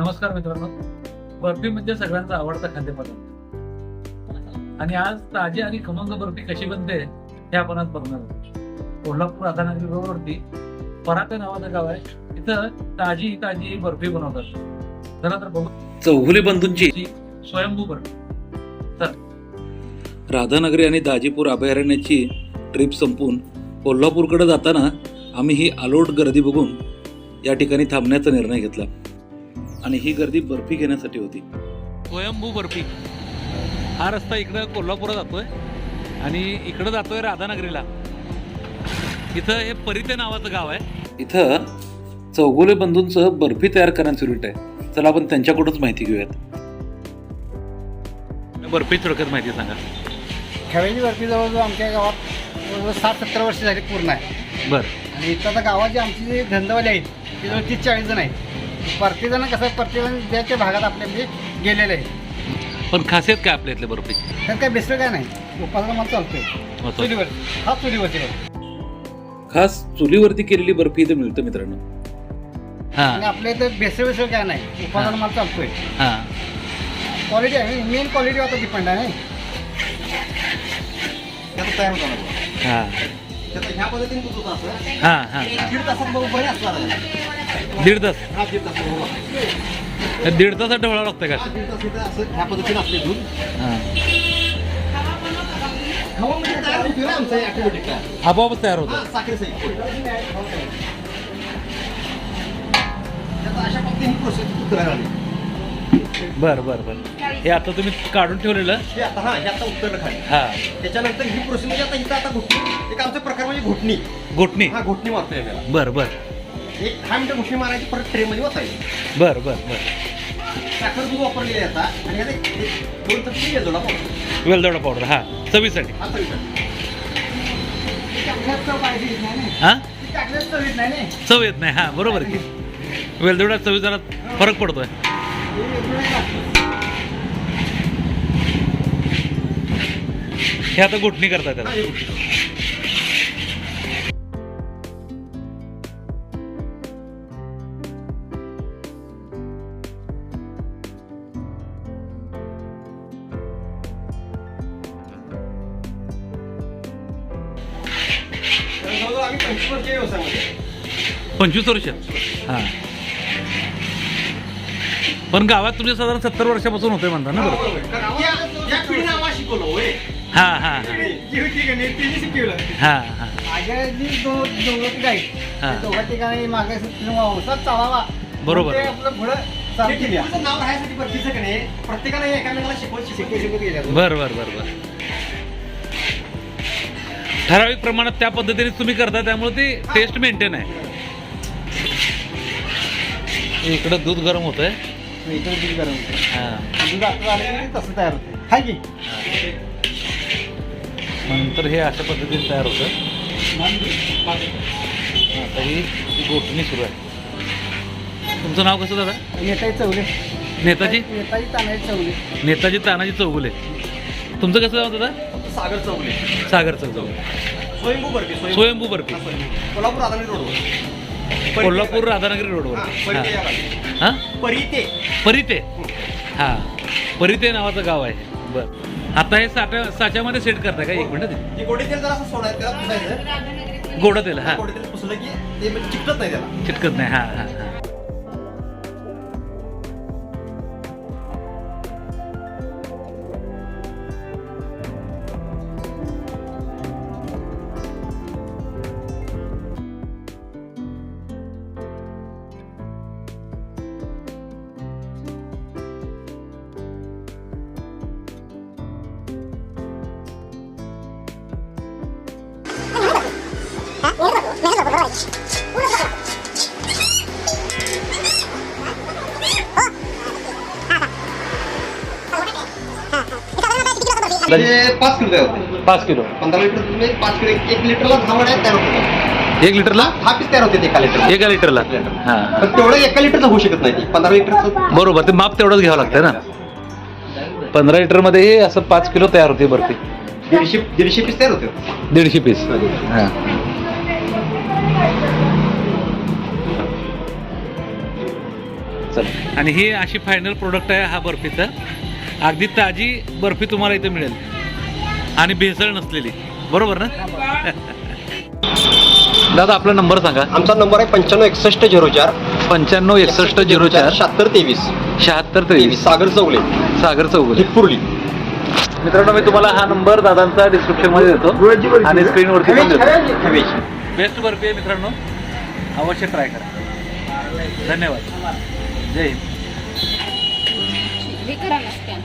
नमस्कार मित्रांनो. बर्फी म्हणजे सगळ्यांचा आवडता खाद्यपदार्थ. आणि आज ताजी आणि खमंग बर्फी कशी बनते हे आपण आज बघणार आहोत. कोल्हापूर राधानगरी रोडवरती पराटे नावाचं गाव आहे. इथं ताजी ताजी बर्फी बनवतात. जरा तर बघू. चौघुले बंधूंची स्वयंभू बर्फी. राधानगरी आणि दाजीपूर अभयारण्याची ट्रिप संपून कोल्हापूरकडे जाताना आम्ही ही आलोट गर्दी बघून या ठिकाणी थांबण्याचा निर्णय घेतला. आणि ही गर्दी बर्फी घेण्यासाठी होती. स्वयंभू बर्फी. हा रस्ता इकडं कोल्हापूरला जातोय आणि इकडं जातोय राधानगरीला. इथं हे परिते नावाचं गाव आहे. इथं चौगुले बंधूंचं बर्फी तयार करण्याचं युनिट आहे. चला आपण त्यांच्याकडूनच माहिती घेऊयात. बर्फी थोडक्यात माहिती सांगा. खवेली बर्फी जवळजवळ आमच्या गावात जवळजवळ साठ सत्तर वर्ष झाली पूर्ण आहे. बरं. आणि इथं आता गावात जे आमची जे धंदेवाले आहेत ते जवळ तीस चाळीस जण आहेत. प्रत्येक जण कसं प्रत्येक जण ज्याच्या भागात आपल्या म्हणजे गेलेले आहे पण खासियत काय आपल्या इथल्या बर्फीची त्यात काय बेस्ट काय नाही. उपासना मला चालतोय. चुलीवर हा चुलीवरती खास चुलीवरती केलेली बर्फी इथं मिळतं मित्रांनो. हा. आणि आपल्या इथं बेसळ बेसळ काय नाही. उपासना मला चालतोय. हा. क्वालिटी आहे. मेन क्वालिटी आता डिपेंड आहे नाही? त्याचं तयार होतं ना हा. त्याचं ह्या पद्धतीने दूध होतं असं. हा हा दीड तासात बघू बरे असणार दीड तास. हा दीड तास दीड तासात लागतंय का? दीड तास इथं असं ह्या पद्धतीने असते दूध हा खवा म्हणजे तयार होतो. ना आमचं ऑटोमॅटिक तयार आपोआपच तयार होतं हा त्याचा अशा प्रोसेस उतरायला बर बर बर. हे आता तुम्ही काढून ठेवलेलं? हे आता हा हे आता उतरलं खाली. हा. त्याच्यानंतर ही प्रोसेस म्हणजे आता इथं आता घुटणी एक आमचा प्रकार म्हणजे घुटणी. घोटणी. हा घुटणी मारतोय याला बर बर. एक दहा मिनिटं घुटणी मारायची परत ट्रेमध्ये वाचायची बर बर बर. साखर दूध वापरलेली आहे आता आणि एक- दोन चमचे ना वेलदोडा पावडर हा चवीसाठी. हा चव पाहिजे नाही ना. हा? ती टाकण्यात चव येत नाही ना. चव येत नाही हा बरोबर की. वेलदोडा चवी जरा फरक पडतोय. हे? हे आता घोटणी करतात त्याला. हे आम्ही पंचवीस वर्ष या व्यवसायामध्ये पंचवीस वर्ष हा पण गावात तुमच्या साधारण सत्तर वर्षापासून होतंय म्हणता ना बरोबर बरोबर. कारण या- या पिढीने आम्हाला शिकवलं होय. हा हा ही होती का नाही, तिने शिकवलं. हा हा माझ्या जी दो दोघं ठिकाणी आहेत, हा. ते दोघं ठिकाणी मागे वंशात चालावा बरोबर. ते आपलं पुढं हे चालतील या. टिपूचं नाव राहायसाठी बरकीचं का नाही, प्रत्येकाला एकामेकाला शिकवत शिकवत शिकवत शिकवत गेल्या बर बर बर बर ठराविक प्रमाणात त्या पद्धतीने तुम्ही करता त्यामुळे ती टेस्ट मेंटेन आहे. इकडं दूध गरम होतंय. इकडे दूध गरम होतं. हा. दूध आता झालं की तसं तयार होतं हाय की? नंतर हे अशा पद्धतीने तयार होतं. आता ही ही गोठणी सुरू आहे. तुमचं नाव कसं दादा? नेताजी चवले नेताजी? नेताजी तानाजी चवले नेताजी तानाजी चौगुले तुमचं कसं नाव दादा? सागर चौगले. सागर चौगुले. स्वयंभू बर्फी स्वयंभू. बर्फी. कोल्हापूर राधानगरी रोडवर. कोल्हापूर राधानगरी रोडवर. हा, परिते. हा? परिते. परिते. हा. परिते नावाचं गाव आहे. बर. आता हे साठ्या साच्यामध्ये सेट करताय का? एक मिनिट. गोडे तेल जरा असं सोडायचं गोडा तेल हा. गोडे तेल पुसलं की ते चिकटत नाही त्याला. चिटकत नाही हा हा. पाच किलो तयार होते पाच किलो. पंधरा लिटर तुम्ही पाच किलो एक- लिटरला दहा वड्या तयार होतात एक लिटरला? दहा पीस तयार होते एका लिटर एका लिटरला. हा. पण तेवढं एका लिटरचं होऊ शकत नाही पंधरा लिटरचं बरोबर ते माप तेवढंच घ्यावं लागतं ना. पंधरा लिटरमध्ये हे असं पाच किलो तयार होते बर्फी दीडशे दीडशे पीस तयार होते. दीडशे पीस. हा. आणि ही अशी फायनल प्रोडक्ट आहे हा बर्फीचं. अगदी ताजी बर्फी तुम्हाला इथे मिळेल. आणि भेसळ नसलेली. बरोबर ना? दादा आपला नंबर सांगा. आमचा नंबर आहे पंच्याण्णव एकसष्ट झिरो चार. पंच्याण्णव एकसष्ट झिरो चार. शहात्तर तेवीस. शहात्तर तेवीस. सागर चौले सागर चौगुले. हिटपुर्ली मित्रांनो मी तुम्हाला हा नंबर दादांचा डिस्क्रिप्शनमध्ये देतो. आणि स्क्रीनवरती पण देतो. बेस्ट बर्फी आहे मित्रांनो. अवश्य ट्राय करा. धन्यवाद. जय हिंद हे करा ना स्कॅन